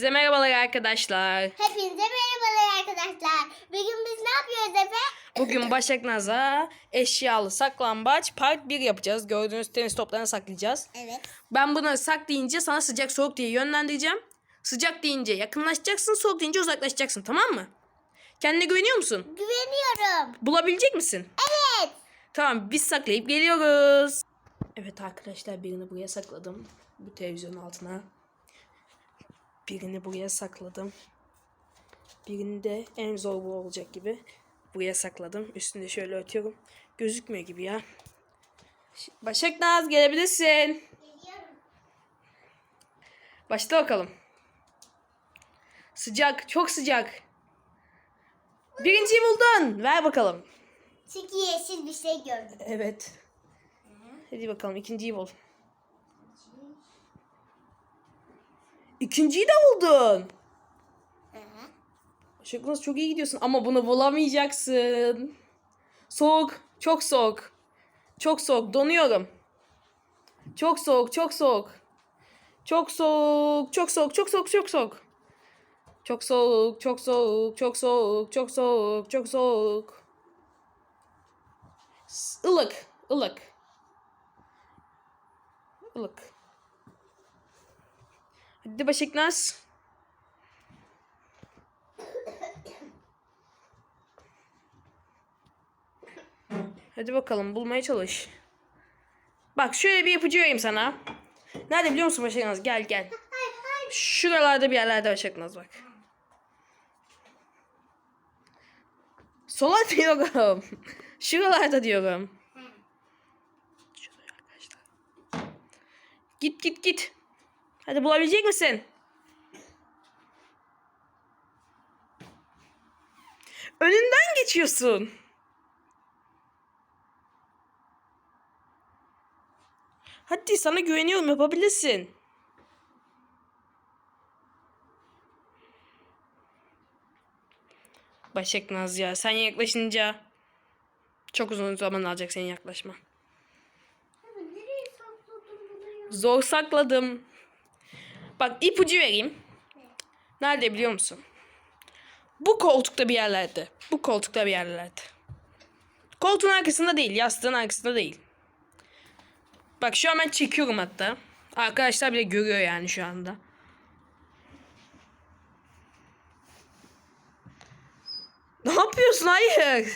Hepinize merhabalar arkadaşlar. Hepinize merhabalar arkadaşlar. Bugün biz ne yapıyoruz Efe? Bugün Başak Naz'a eşyalı saklambaç part 1 yapacağız. Gördüğünüz tenis toplarını saklayacağız. Evet. Ben bunu sak deyince sana sıcak soğuk diye yönlendireceğim. Sıcak deyince yakınlaşacaksın, soğuk deyince uzaklaşacaksın tamam mı? Kendine güveniyor musun? Güveniyorum. Bulabilecek misin? Evet. Tamam biz saklayıp geliyoruz. Evet arkadaşlar birini buraya sakladım. Bu televizyonun altına. Birini buraya sakladım. Birini de en zor bu olacak gibi buraya sakladım. Üstünde şöyle ötüyorum. Gözükmüyor gibi ya. Başak Naz gelebilirsin. Geliyorum. Başla bakalım. Sıcak, çok sıcak. Birinciyi buldun. Ver bakalım. Çünkü yeşil bir şey gördüm. Evet. Hadi bakalım ikinciyi bul. İkinciyi de buldun. Naz çok iyi gidiyorsun ama bunu bulamayacaksın. Soğuk, çok soğuk. Çok soğuk, donuyorum. Çok soğuk, çok soğuk. Çok soğuk, çok soğuk, çok soğuk, çok soğuk. Çok soğuk, çok soğuk, çok soğuk, çok soğuk, çok soğuk. Ilık, ılık. Ilık. Hadi Başak Naz. Hadi bakalım bulmaya çalış. Bak şöyle bir ipucu vereyim sana. Nerede biliyor musun Başak Naz? Gel gel. Şuralarda bir yerlerde Başak Naz bak. Sola diyorum. Şuralarda diyorum. Git git git. Hadi bulabilecek misin? Önünden geçiyorsun. Hadi sana güveniyorum yapabilirsin. Başak Naz ya sen yaklaşınca çok uzun zaman alacak senin yaklaşma. Zor sakladım. Bak ipucu vereyim. Nerede biliyor musun? Bu koltukta bir yerlerde. Bu koltukta bir yerlerde. Koltuğun arkasında değil, yastığın arkasında değil. Bak şu an ben çekiyorum hatta. Arkadaşlar bile görüyor yani şu anda. Ne yapıyorsun? Hayır.